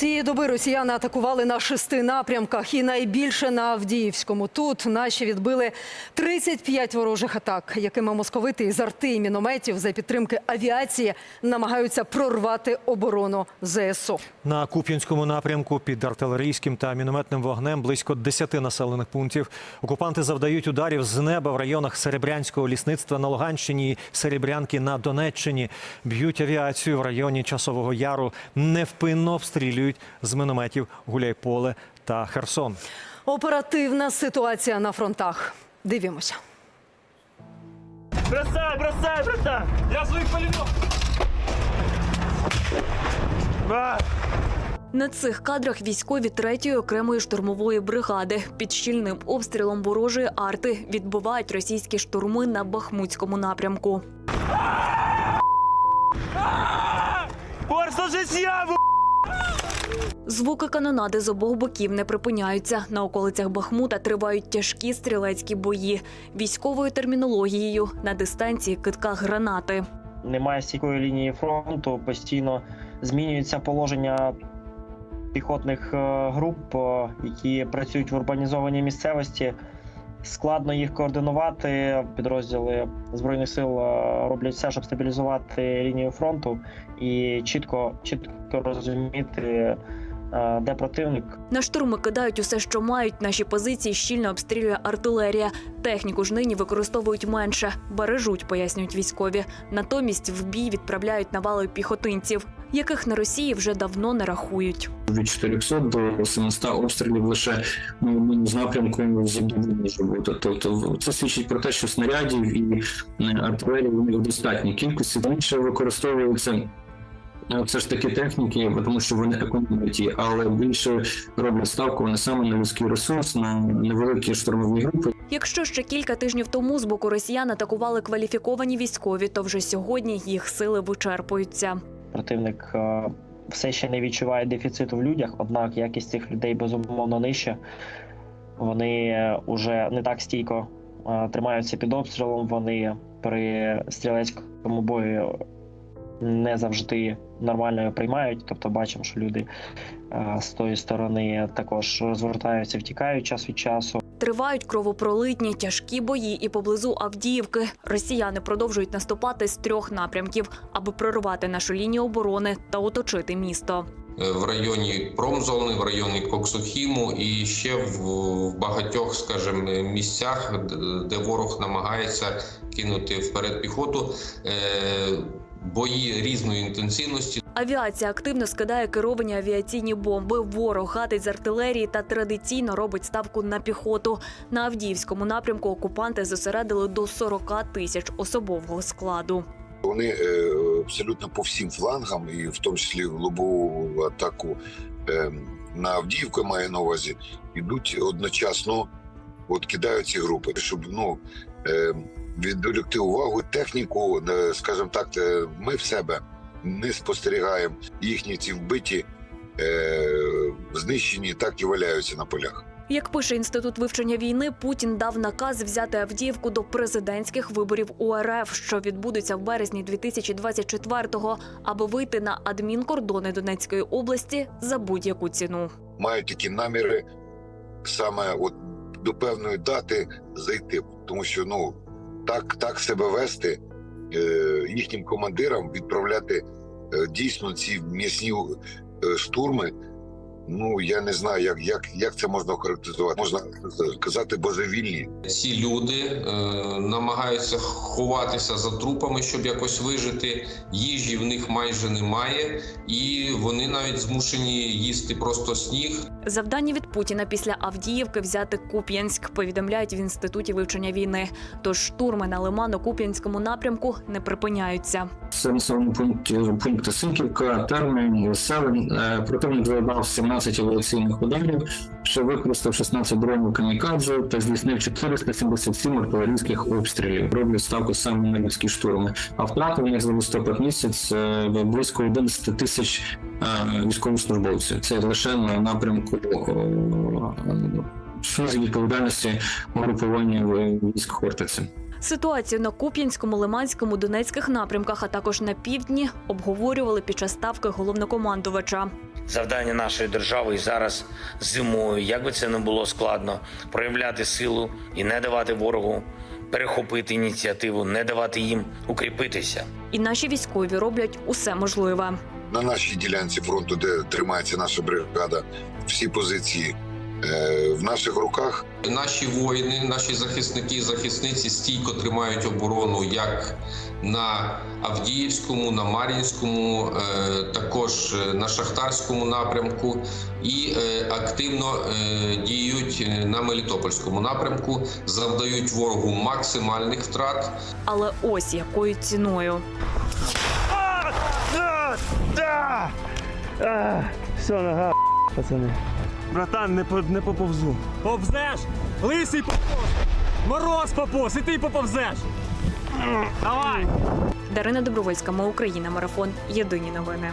Цієї доби росіяни атакували на шести напрямках і найбільше на Авдіївському. Тут наші відбили 35 ворожих атак, якими московити із арти і мінометів за підтримки авіації намагаються прорвати оборону ЗСУ. На Куп'янському напрямку під артилерійським та мінометним вогнем близько 10 населених пунктів. Окупанти завдають ударів з неба в районах Серебрянського лісництва на Луганщині і Серебрянки на Донеччині. Б'ють авіацію в районі Часового Яру. Невпинно обстрілюють з мінометів Гуляйполе та Херсон. Оперативна ситуація на фронтах. Дивімося. Бросай, бросай, бросай! Я своих пулемет! На цих кадрах військові третьої окремої штурмової бригади під щільним обстрілом ворожої арти відбивають російські штурми на Бахмутському напрямку. Борс, ложись яву! Звуки канонади з обох боків не припиняються. На околицях Бахмута тривають тяжкі стрілецькі бої. Військовою термінологією на дистанції китка гранати. немає стійкої лінії фронту, постійно змінюється положення піхотних е, груп, е, які працюють в урбанізованій місцевості. Складно їх координувати. Підрозділи збройних сил е, роблять все, щоб стабілізувати лінію фронту і чітко, чітко розуміти, е, де противник, На штурми кидають усе, що мають. Наші позиції щільно обстрілює артилерія. Техніку ж нині використовують менше, бережуть, пояснюють військові. Натомість в бій відправляють навали піхотинців, яких на Росії вже давно не рахують. від 400 до 700 обстрілів лише ну, з напрямку з добу може бути. Тобто це свідчить про те, що снарядів і е, артилерії у них в достатній кількості. Більше використовуються е, все ж таки техніки, тому що вони економлять її, але більше роблять ставку вони саме на людський ресурс, на невеликі штурмові групи. Якщо ще кілька тижнів тому з боку росіян атакували кваліфіковані військові, то вже сьогодні їх сили вичерпуються. Противник е, все ще не відчуває дефіциту в людях, однак якість цих людей безумовно нижча. Вони вже не так стійко е, тримаються під обстрілом. Вони при стрілецькому бою не завжди нормально приймають. Тобто бачимо, що люди е, з тої сторони також розвертаються, втікають час від часу. Тривають кровопролитні тяжкі бої і поблизу Авдіївки. Росіяни продовжують наступати з трьох напрямків, аби прорвати нашу лінію оборони та оточити місто. Е, в районі промзони, в районі Коксохіму і ще в, в багатьох, скажімо, місцях, де ворог намагається кинути вперед піхоту. Е, бої різної інтенсивності. Авіація активно скидає керовані авіаційні бомби. Ворог гатить з артилерії та традиційно робить ставку на піхоту. На Авдіївському напрямку окупанти зосередили до 40 тисяч особового складу. Вони е, абсолютно по всім флангам, і в тому числі в лобову атаку е, на Авдіївку має на увазі, йдуть одночасно, от кидають ці групи, щоб ну е, відволікти увагу, техніку, скажімо так, ми в себе не спостерігаємо їхні ці вбиті, е, знищені, так і валяються на полях. Як пише інститут вивчення війни, Путін дав наказ взяти Авдіївку до президентських виборів УРФ, що відбудуться в березні 2024-го, аби вийти на адмінкордони Донецької області за будь-яку ціну. мають такі наміри саме от до певної дати зайти, тому що ну так, так себе вести їхнім командирам, відправляти е, дійсно ці м'ясні е, штурми. Ну я не знаю, як, як, як це можна охарактеризувати. Можна казати божевільні. Ці люди е, намагаються ховатися за трупами, щоб якось вижити. Їжі в них майже немає, і вони навіть змушені їсти просто сніг. Завдання від Путіна після Авдіївки взяти Куп'янськ, повідомляють в інституті вивчення війни. Тож штурми на Лимано-Куп'янському напрямку не припиняються. Це населені пункти, пункти Синківка, Термін, Селен. Е, Противник завдав 17 авіаційних ударів, ще використав 16 дронів камікадзе та здійснив 477 артилерійських обстрілів. Роблять ставку саме на людські штурми. А втрати в них за листопад місяць е, близько 11 тисяч е, військовослужбовців. Це лише на напрямку е, сфери відповідальності угрупування військ Хортиця. Ситуацію на Куп'янському, Лиманському, Донецьких напрямках, а також на півдні обговорювали під час ставки головнокомандувача. Завдання нашої держави і зараз зимою, як би це не було складно, проявляти силу і не давати ворогу перехопити ініціативу, не давати їм укріпитися. І наші військові роблять усе можливе. На нашій ділянці фронту, де тримається наша бригада, всі позиції е, в наших руках. Наші воїни, наші захисники і захисниці стійко тримають оборону як на Авдіївському, на Мар'їнському, е, також е, на Шахтарському напрямку і е, активно е, діють на Мелітопольському напрямку, завдають ворогу максимальних втрат. Але ось якою ціною. Да! А! Все, нога, пацани. Братан, не, по, не поповзу. Повзеш! Лисий поповз! Мороз поповз! І ти поповзеш! Давай! Дарина Добровольська, Ми Україна, марафон. Єдині новини.